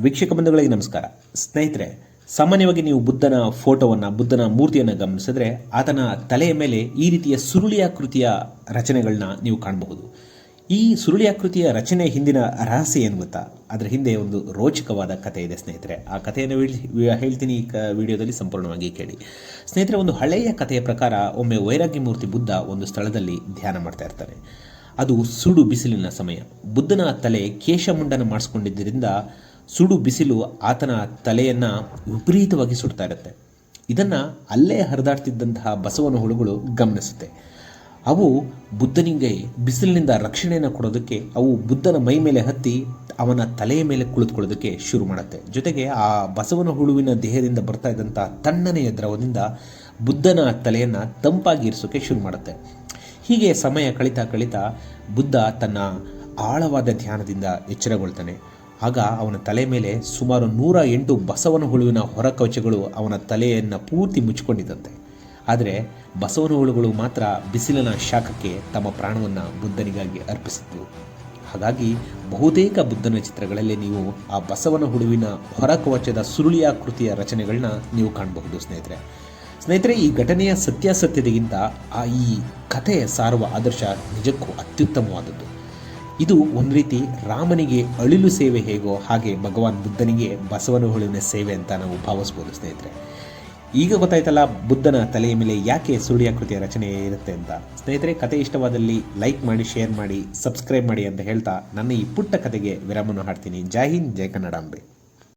ವೀಕ್ಷಕ ಬಂಧುಗಳಿಗೆ ನಮಸ್ಕಾರ. ಸ್ನೇಹಿತರೆ, ಸಾಮಾನ್ಯವಾಗಿ ನೀವು ಬುದ್ಧನ ಫೋಟೋವನ್ನು, ಬುದ್ಧನ ಮೂರ್ತಿಯನ್ನು ಗಮನಿಸಿದ್ರೆ ಆತನ ತಲೆಯ ಮೇಲೆ ಈ ರೀತಿಯ ಸುರುಳಿಯಾಕೃತಿಯ ರಚನೆಗಳನ್ನ ನೀವು ಕಾಣಬಹುದು. ಈ ಸುರುಳಿಯಾಕೃತಿಯ ರಚನೆ ಹಿಂದಿನ ರಹಸ್ಯ ಏನು ಗೊತ್ತಾ? ಅದರ ಹಿಂದೆ ಒಂದು ರೋಚಕವಾದ ಕಥೆ ಇದೆ ಸ್ನೇಹಿತರೆ. ಆ ಕಥೆಯನ್ನು ಹೇಳ್ತೀನಿ ಈ ಕ ವಿಡಿಯೋದಲ್ಲಿ ಸಂಪೂರ್ಣವಾಗಿ ಕೇಳಿ. ಸ್ನೇಹಿತರೆ, ಒಂದು ಹಳೆಯ ಕಥೆಯ ಪ್ರಕಾರ ಒಮ್ಮೆ ವೈರಾಗ್ಯ ಮೂರ್ತಿ ಬುದ್ಧ ಒಂದು ಸ್ಥಳದಲ್ಲಿ ಧ್ಯಾನ ಮಾಡ್ತಾ ಇರ್ತಾನೆ. ಅದು ಸುಡು ಬಿಸಿಲಿನ ಸಮಯ. ಬುದ್ಧನ ತಲೆ ಕೇಶಮುಂಡನ ಮಾಡಿಸ್ಕೊಂಡಿದ್ದರಿಂದ ಸುಡು ಬಿಸಿಲು ಆತನ ತಲೆಯನ್ನು ವಿಪರೀತವಾಗಿ ಸುಡ್ತಾ ಇರುತ್ತೆ. ಇದನ್ನು ಅಲ್ಲೇ ಹರಿದಾಡ್ತಿದ್ದಂತಹ ಬಸವನ ಹುಳುಗಳು ಗಮನಿಸುತ್ತೆ. ಅವು ಬುದ್ಧನಿಗೆ ಬಿಸಿಲಿನಿಂದ ರಕ್ಷಣೆಯನ್ನು ಕೊಡೋದಕ್ಕೆ, ಅವು ಬುದ್ಧನ ಮೈ ಮೇಲೆ ಹತ್ತಿ ಅವನ ತಲೆಯ ಮೇಲೆ ಕುಳಿತುಕೊಳ್ಳೋದಕ್ಕೆ ಶುರು ಮಾಡುತ್ತೆ. ಜೊತೆಗೆ ಆ ಬಸವನ ಹುಳುವಿನ ದೇಹದಿಂದ ಬರ್ತಾ ಇದ್ದಂಥ ತಣ್ಣನೆಯ ದ್ರವದಿಂದ ಬುದ್ಧನ ತಲೆಯನ್ನು ತಂಪಾಗಿ ಇರಿಸೋಕೆ ಶುರು ಮಾಡುತ್ತೆ. ಹೀಗೆ ಸಮಯ ಕಳೀತಾ ಕಳೀತಾ ಬುದ್ಧ ತನ್ನ ಆಳವಾದ ಧ್ಯಾನದಿಂದ ಎಚ್ಚರಗೊಳ್ತಾನೆ. ಆಗ ಅವನ ತಲೆ ಮೇಲೆ ಸುಮಾರು ನೂರ ಎಂಟು ಬಸವನ ಹುಳುವಿನ ಹೊರಕವಚಗಳು ಅವನ ತಲೆಯನ್ನು ಪೂರ್ತಿ ಮುಚ್ಚಿಕೊಂಡಿದ್ದಂತೆ. ಆದರೆ ಬಸವನ ಹುಳುಗಳು ಮಾತ್ರ ಬಿಸಿಲಿನ ಶಾಖಕ್ಕೆ ತಮ್ಮ ಪ್ರಾಣವನ್ನು ಬುದ್ಧನಿಗಾಗಿ ಅರ್ಪಿಸಿದ್ದವು ಹಾಗಾಗಿ ಬಹುತೇಕ ಬುದ್ಧನ ಚಿತ್ರಗಳಲ್ಲಿ ನೀವು ಆ ಬಸವನ ಹುಳುವಿನ ಹೊರಕವಚದ ಸುರುಳಿಯಾಕೃತಿಯ ರಚನೆಗಳನ್ನ ನೀವು ಕಾಣಬಹುದು ಸ್ನೇಹಿತರೆ. ಸ್ನೇಹಿತರೆ, ಈ ಘಟನೆಯ ಸತ್ಯಾಸತ್ಯತೆಗಿಂತ ಆ ಈ ಕಥೆ ಸಾರುವ ಆದರ್ಶ ನಿಜಕ್ಕೂ ಅತ್ಯುತ್ತಮವಾದದ್ದು. ಇದು ಒಂದು ರೀತಿ ರಾಮನಿಗೆ ಅಳಿಲು ಸೇವೆ ಹೇಗೋ ಹಾಗೆ ಭಗವಾನ್ ಬುದ್ಧನಿಗೆ ಬಸವನ ಹುಳುವಿನ ಸೇವೆ ಅಂತ ನಾವು ಭಾವಿಸ್ಬೋದು ಸ್ನೇಹಿತರೆ. ಈಗ ಗೊತ್ತಾಯ್ತಲ್ಲ ಬುದ್ಧನ ತಲೆಯ ಮೇಲೆ ಯಾಕೆ ಸುರುಳಿಯಾಕೃತಿಯ ರಚನೆ ಇರುತ್ತೆ ಅಂತ. ಸ್ನೇಹಿತರೆ, ಕತೆ ಇಷ್ಟವಾದಲ್ಲಿ ಲೈಕ್ ಮಾಡಿ ಶೇರ್ ಮಾಡಿ ಸಬ್ಸ್ಕ್ರೈಬ್ ಮಾಡಿ ಅಂತ ಹೇಳ್ತಾ ನನ್ನ ಈ ಪುಟ್ಟ ಕತೆಗೆ ವಿರಾಮನ ಹಾಡ್ತೀನಿ. ಜೈ ಹಿಂದ್, ಜೈ ಕನ್ನಡಾಂಬೆ